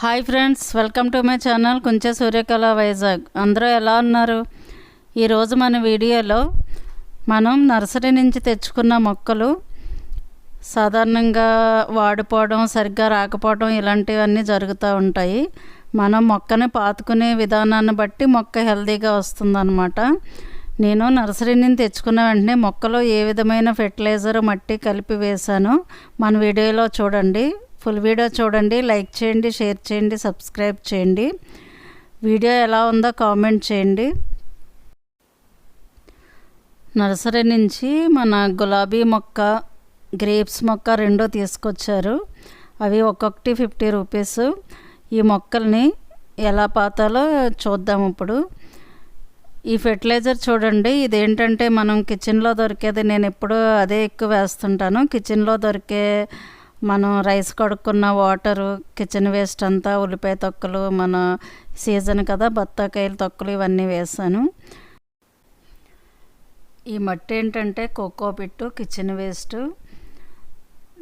Hi friends welcome to my channel కొంచెం సూర్యకళ వైజాగ్. అందరూ ఎలా ఉన్నారు? ఈరోజు మన వీడియోలో మనం నర్సరీ నుంచి తెచ్చుకున్న మొక్కలు సాధారణంగా వాడిపోవడం సరిగ్గా రాకపోవడం ఇలాంటివన్నీ జరుగుతూ ఉంటాయి. మనం మొక్కని పాతుకునే విధానాన్ని బట్టి మొక్క హెల్తీగా వస్తుందన్నమాట. నేను నర్సరీ నుంచి తెచ్చుకున్న వెంటనే మొక్కలో ఏ విధమైన ఫెర్టిలైజర్ మట్టి కలిపి వేశాను. మన వీడియోలో చూడండి. ఫుల్ వీడియో చూడండి లైక్ చేయండి షేర్ చేయండి సబ్స్క్రైబ్ చేయండి. వీడియో ఎలా ఉందో కామెంట్ చేయండి. నర్సరీ నుంచి మన గులాబీ మొక్క గ్రేప్స్ మొక్క రెండో తీసుకొచ్చారు. అవి ఒక్కొక్కటి ఫిఫ్టీ రూపీస్ ఈ మొక్కల్ని ఎలా పాతాలో చూద్దాం ఇప్పుడు. ఈ ఫెర్టిలైజర్ చూడండి ఇదేంటంటే మనం కిచెన్లో దొరికేది నేను ఎప్పుడూ అదే ఎక్కువ వేస్తుంటాను. కిచెన్లో దొరికే మనం రైస్ కడుక్కున్న వాటరు కిచెన్ వేస్ట్ అంతా ఉల్లిపాయ తొక్కలు మన సీజన్ కదా బత్తాకాయలు తొక్కలు ఇవన్నీ వేసాను. ఈ మట్టి ఏంటంటే కోకో పిట్టు కిచెన్ వేస్ట్.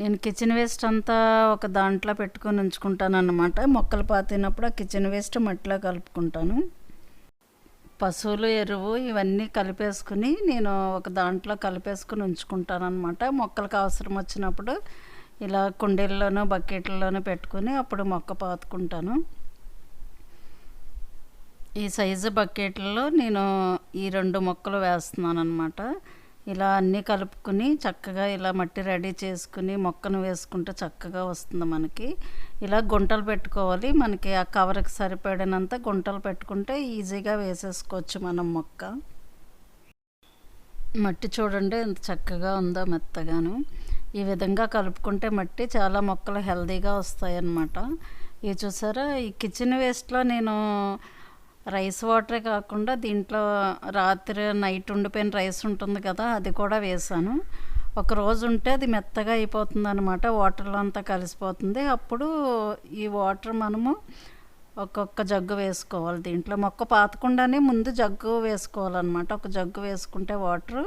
నేను కిచెన్ వేస్ట్ అంతా ఒక దాంట్లో పెట్టుకొని ఉంచుకుంటాను అన్నమాట మొక్కలు పాతినప్పుడు ఆ కిచెన్ వేస్ట్ మట్టిలో కలుపుకుంటాను. పశువులు ఎరువు ఇవన్నీ కలిపేసుకుని నేను ఒక దాంట్లో కలిపేసుకుని ఉంచుకుంటాను అనమాట మొక్కలకు అవసరం వచ్చినప్పుడు ఇలా కుండీల్లోనూ బకెట్లలోనూ పెట్టుకుని అప్పుడు మొక్క పాతుకుంటాను. ఈ సైజు బకెట్లలో నేను ఈ రెండు మొక్కలు వేస్తున్నాను అనమాట ఇలా అన్నీ కలుపుకుని చక్కగా ఇలా మట్టి రెడీ చేసుకుని మొక్కను వేసుకుంటే చక్కగా వస్తుంది మనకి. ఇలా గుంటలు పెట్టుకోవాలి. మనకి ఆ కవర్కి సరిపడినంత గుంటలు పెట్టుకుంటే ఈజీగా వేసేసుకోవచ్చు మనం మొక్క. మట్టి చూడండి ఎంత చక్కగా ఉందో మెత్తగాను. ఈ విధంగా కలుపుకుంటే మట్టి చాలా మొక్కలు హెల్దీగా వస్తాయన్నమాట. ఇవి చూసారా? ఈ కిచెన్ వేస్ట్లో నేను రైస్ వాటరే కాకుండా దీంట్లో రాత్రి నైట్ ఉండిపోయిన రైస్ ఉంటుంది కదా అది కూడా వేసాను. ఒక రోజు ఉంటే అది మెత్తగా అయిపోతుంది అనమాట వాటర్లో అంతా కలిసిపోతుంది. అప్పుడు ఈ వాటర్ మనము ఒక్కొక్క జగ్గు వేసుకోవాలి దీంట్లో. మొక్క పాతకుండానే ముందు జగ్గు వేసుకోవాలన్నమాట. ఒక జగ్గు వేసుకుంటే వాటరు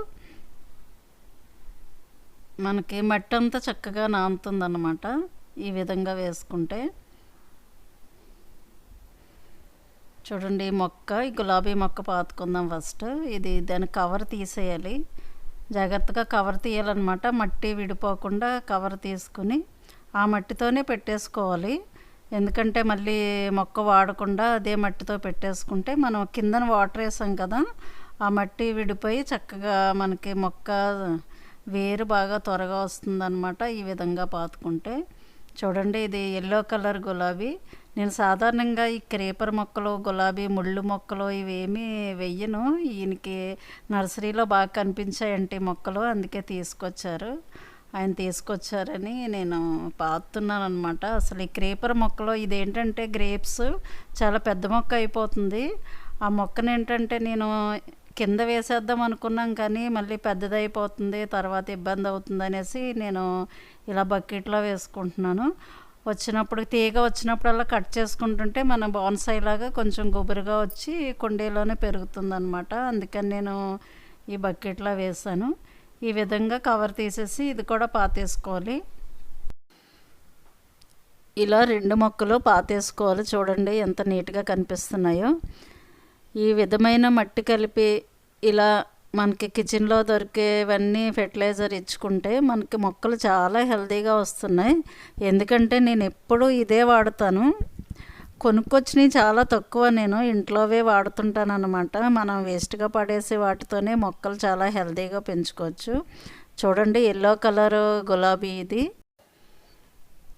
మనకి మట్టి అంతా చక్కగా నానుతుందన్నమాట. ఈ విధంగా వేసుకుంటే చూడండి మొక్క ఈ గులాబీ మొక్క పాతుకుందాం ఫస్ట్ ఇది దాని కవర్ తీసేయాలి. జాగ్రత్తగా కవర్ తీయాలన్నమాట. మట్టి విడిపోకుండా కవర్ తీసుకుని ఆ మట్టితోనే పెట్టేసుకోవాలి. ఎందుకంటే మళ్ళీ మొక్క వాడకుండా అదే మట్టితో పెట్టేసుకుంటే మనం కిందన వాటర్ వేసాం కదా ఆ మట్టి విడిపోయి చక్కగా మనకి మొక్క వేరు బాగా త్వరగా వస్తుందన్నమాట ఈ విధంగా పాతుకుంటే. చూడండి ఇది ఎల్లో కలర్ గులాబీ. నేను సాధారణంగా ఈ క్రేపర్ మొక్కలు గులాబీ ముళ్ళు మొక్కలు ఇవేమీ వెయ్యను. ఈయనకి నర్సరీలో బాగా కనిపించాయంటే మొక్కలు అందుకే తీసుకొచ్చారు. ఆయన తీసుకొచ్చారని నేను పాతున్నాను అనమాట అసలు ఈ క్రేపర్ మొక్కలో ఇదేంటంటే గ్రేప్స్ చాలా పెద్ద మొక్క అయిపోతుంది. ఆ మొక్కను ఏంటంటే నేను కింద వేసేద్దాం అనుకున్నాం కానీ మళ్ళీ పెద్దదైపోతుంది తర్వాత ఇబ్బంది అవుతుంది అనేసి నేను ఇలా బకెట్లో వేసుకుంటున్నాను. వచ్చినప్పుడు తీగ వచ్చినప్పుడల్లా కట్ చేసుకుంటుంటే మన బాన్సాయి లాగా కొంచెం గుబురుగా వచ్చి కుండీలోనే పెరుగుతుంది అనమాట అందుకని నేను ఈ బకెట్లో వేసాను ఈ విధంగా కవర్ తీసేసి ఇది కూడా పాతేసుకోవాలి. ఇలా రెండు మొక్కలు పాతేసుకోవాలి. చూడండి ఎంత నీట్గా కనిపిస్తున్నాయో. ఈ విధమైన మట్టి కలిపి ఇలా మనకి కిచెన్లో దొరికేవన్నీ ఫెర్టిలైజర్ ఇచ్చుకుంటే మనకి మొక్కలు చాలా హెల్తీగా వస్తున్నాయి. ఎందుకంటే నేను ఎప్పుడూ ఇదే వాడతాను. కొనుక్కొచ్చినవి చాలా తక్కువ నేను ఇంట్లోవే వాడుతుంటాను అనమాట మనం వేస్ట్గా పడేసే వాటితోనే మొక్కలు చాలా హెల్తీగా పెంచుకోవచ్చు. చూడండి ఎల్లో కలర్ గులాబీ ఇది.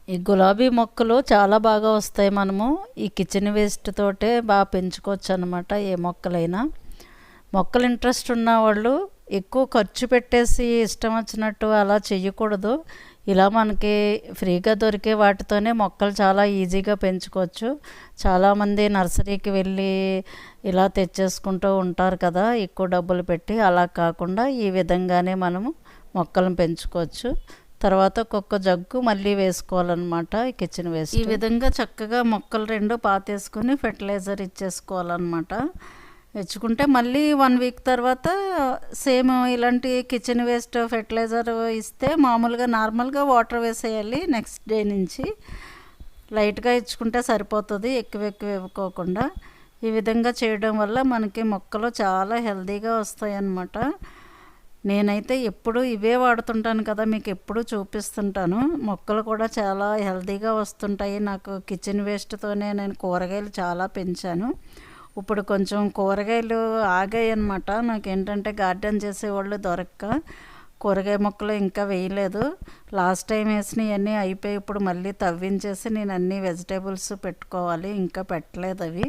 ఈ గులాబీ మొక్కలు చాలా బాగా వస్తాయి మనము. ఈ కిచెన్ వేస్ట్ తోటే బాగా పెంచుకోవచ్చు అనమాట ఏ మొక్కలైనా. మొక్కలు ఇంట్రెస్ట్ ఉన్న వాళ్ళు ఎక్కువ ఖర్చు పెట్టేసి ఇష్టం వచ్చినట్టు అలా చేయకూడదు ఇలా మనకి ఫ్రీగా దొరికే వాటితోనే మొక్కలు చాలా ఈజీగా పెంచుకోవచ్చు. చాలామంది నర్సరీకి వెళ్ళి ఇలా తెచ్చేసుకుంటూ ఉంటారు కదా ఎక్కువ డబ్బులు పెట్టి. అలా కాకుండా ఈ విధంగానే మనము మొక్కలను పెంచుకోవచ్చు. తర్వాత ఒక్కొక్క జగ్గు మళ్ళీ వేసుకోవాలన్నమాట కిచెన్ వేస్ట్ ఈ విధంగా చక్కగా మొక్కలు రెండు పాతేసుకుని ఫెర్టిలైజర్ ఇచ్చేసుకోవాలన్నమాట. ఇచ్చుకుంటే మళ్ళీ వన్ వీక్ తర్వాత సేమ్ ఇలాంటి కిచెన్ వేస్ట్ ఫెర్టిలైజర్ ఇస్తే మామూలుగా నార్మల్గా వాటర్ వేసేయాలి నెక్స్ట్ డే నుంచి. లైట్గా ఇచ్చుకుంటే సరిపోతుంది ఎక్కువ ఎక్కువ ఇవ్వకోకుండా. ఈ విధంగా చేయడం వల్ల మనకి మొక్కలు చాలా హెల్తీగా వస్తాయి అన్నమాట నేనైతే ఎప్పుడు ఇవే వాడుతుంటాను కదా మీకు ఎప్పుడు చూపిస్తుంటాను. మొక్కలు కూడా చాలా హెల్తీగా వస్తుంటాయి. నాకు కిచెన్ వేస్ట్తోనే నేను కూరగాయలు చాలా పెంచాను. ఇప్పుడు కొంచెం కూరగాయలు ఆగాయి అనమాట నాకు ఏంటంటే గార్డెన్ చేసేవాళ్ళు దొరక్క. కూరగాయ మొక్కలు ఇంకా వేయలేదు. లాస్ట్ టైం వేసినవన్నీ అయిపోయి ఇప్పుడు మళ్ళీ తవ్వించేసి నేను అన్ని వెజిటేబుల్స్ పెట్టుకోవాలి. ఇంకా పెట్టలేదు అవి.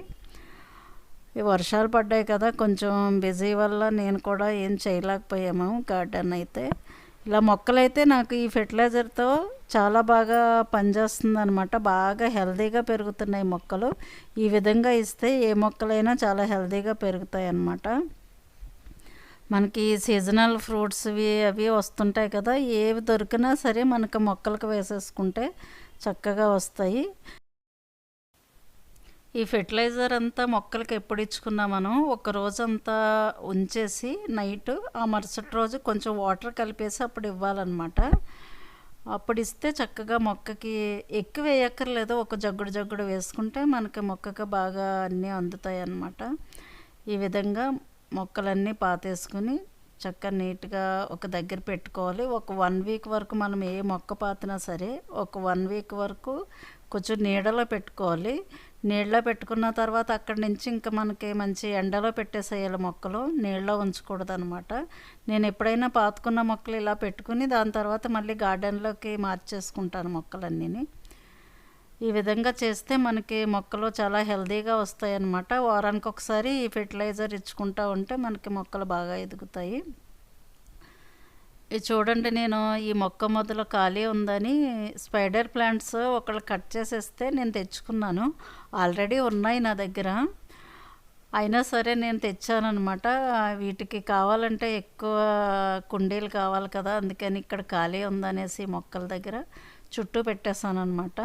వర్షాలు పడ్డాయి కదా కొంచెం బిజీ వల్ల నేను కూడా ఏం చేయలేకపోయాము గార్డెన్ అయితే. ఇలా మొక్కలైతే నాకు ఈ ఫెర్టిలైజర్తో చాలా బాగా పనిచేస్తుంది అనమాట బాగా హెల్దీగా పెరుగుతున్నాయి మొక్కలు. ఈ విధంగా ఇస్తే ఏ మొక్కలైనా చాలా హెల్దీగా పెరుగుతాయి అన్నమాట మనకి సీజనల్ ఫ్రూట్స్వి అవి వస్తుంటాయి కదా ఏవి దొరికినా సరే మనకు మొక్కలకు వేసేసుకుంటే చక్కగా వస్తాయి. ఈ ఫెర్టిలైజర్ అంతా మొక్కలకి ఎప్పుడు ఇచ్చుకున్నా మనం ఒక రోజంతా ఉంచేసి నైట్ ఆ మరుసటి రోజు కొంచెం వాటర్ కలిపేసి అప్పుడు ఇవ్వాలన్నమాట. అప్పుడు ఇస్తే చక్కగా మొక్కకి ఎక్కువ వేయక్కర్లేదు ఒక జగ్గుడు జగ్గుడు వేసుకుంటే మనకి మొక్కకి బాగా అన్నీ అందుతాయి అన్నమాట ఈ విధంగా మొక్కలన్నీ పాతేసుకుని చక్కగా నీట్గా ఒక దగ్గర పెట్టుకోవాలి. ఒక వన్ వీక్ వరకు మనం ఏ మొక్క పాతినా సరే ఒక వన్ వీక్ వరకు కొంచెం నీడలో పెట్టుకోవాలి. నీళ్ళలో పెట్టుకున్న తర్వాత అక్కడి నుంచి ఇంకా మనకి మంచి ఎండలో పెట్టేసేయాలి మొక్కలు. నీళ్ళలో ఉంచకూడదు అనమాట నేను ఎప్పుడైనా పాతుకున్న మొక్కలు ఇలా పెట్టుకుని దాని తర్వాత మళ్ళీ గార్డెన్లోకి మార్చేసుకుంటాను మొక్కలన్నీ ఈ విధంగా చేస్తే మనకి మొక్కలు చాలా హెల్దీగా వస్తాయి అన్నమాట వారానికి ఒకసారి ఈ ఫెర్టిలైజర్ ఇచ్చుకుంటూ ఉంటే మనకి మొక్కలు బాగా ఎదుగుతాయి. చూడండి నేను ఈ మొక్క మొదలు ఖాళీ ఉందని స్పైడర్ ప్లాంట్స్ ఒకళ్ళు కట్ చేసేస్తే నేను తెచ్చుకున్నాను. ఆల్రెడీ ఉన్నాయి నా దగ్గర. అయినా సరే నేను తెచ్చానమాట వీటికి కావాలంటే ఎక్కువ కుండీలు కావాలి కదా అందుకని ఇక్కడ ఖాళీ ఉందనేసి మొక్కల దగ్గర చుట్టూ పెట్టేశాను అనమాట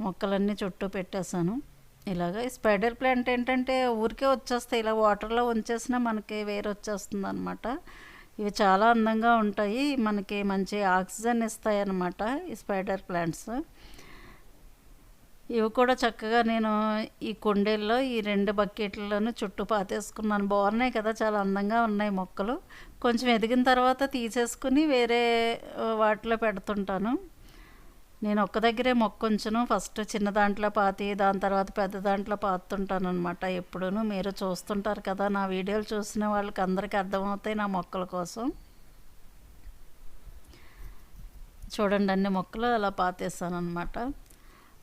మొక్కలన్నీ చుట్టూ పెట్టేశాను. ఇలాగ ఈ స్పైడర్ ప్లాంట్ ఏంటంటే ఊరికే వచ్చేస్తాయి. ఇలా వాటర్లో ఉంచేసినా మనకి వేరు వచ్చేస్తుంది అనమాట ఇవి చాలా అందంగా ఉంటాయి. మనకి మంచి ఆక్సిజన్ ఇస్తాయి అన్నమాట ఈ స్పైడర్ ప్లాంట్స్. ఇవి కూడా చక్కగా నేను ఈ కుండీల్లో ఈ రెండు బకెట్లలోనూ చుట్టూ పాతేసుకున్నాను. బాగున్నాయి కదా చాలా అందంగా ఉన్నాయి మొక్కలు. కొంచెం ఎదిగిన తర్వాత తీసేసుకుని వేరే వాటిలో పెడుతుంటాను. నేను ఒక్క దగ్గరే మొక్క ఉంచును ఫస్ట్ చిన్న దాంట్లో పాతి దాని తర్వాత పెద్ద దాంట్లో పాతుంటాను అనమాట ఎప్పుడూ మీరు చూస్తుంటారు కదా నా వీడియోలు చూసిన వాళ్ళకి అందరికీ అర్థమవుతాయి నా మొక్కల కోసం. చూడండి అన్ని మొక్కలు అలా పాతేస్తాను అనమాట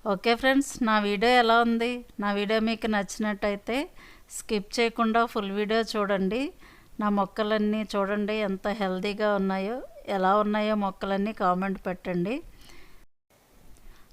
ఓకే ఫ్రెండ్స్ నా వీడియో ఎలా ఉంది? నా వీడియో మీకు నచ్చినట్టయితే స్కిప్ చేయకుండా ఫుల్ వీడియో చూడండి. నా మొక్కలన్నీ చూడండి ఎంత హెల్దీగా ఉన్నాయో ఎలా ఉన్నాయో మొక్కలన్నీ కామెంట్ పెట్టండి.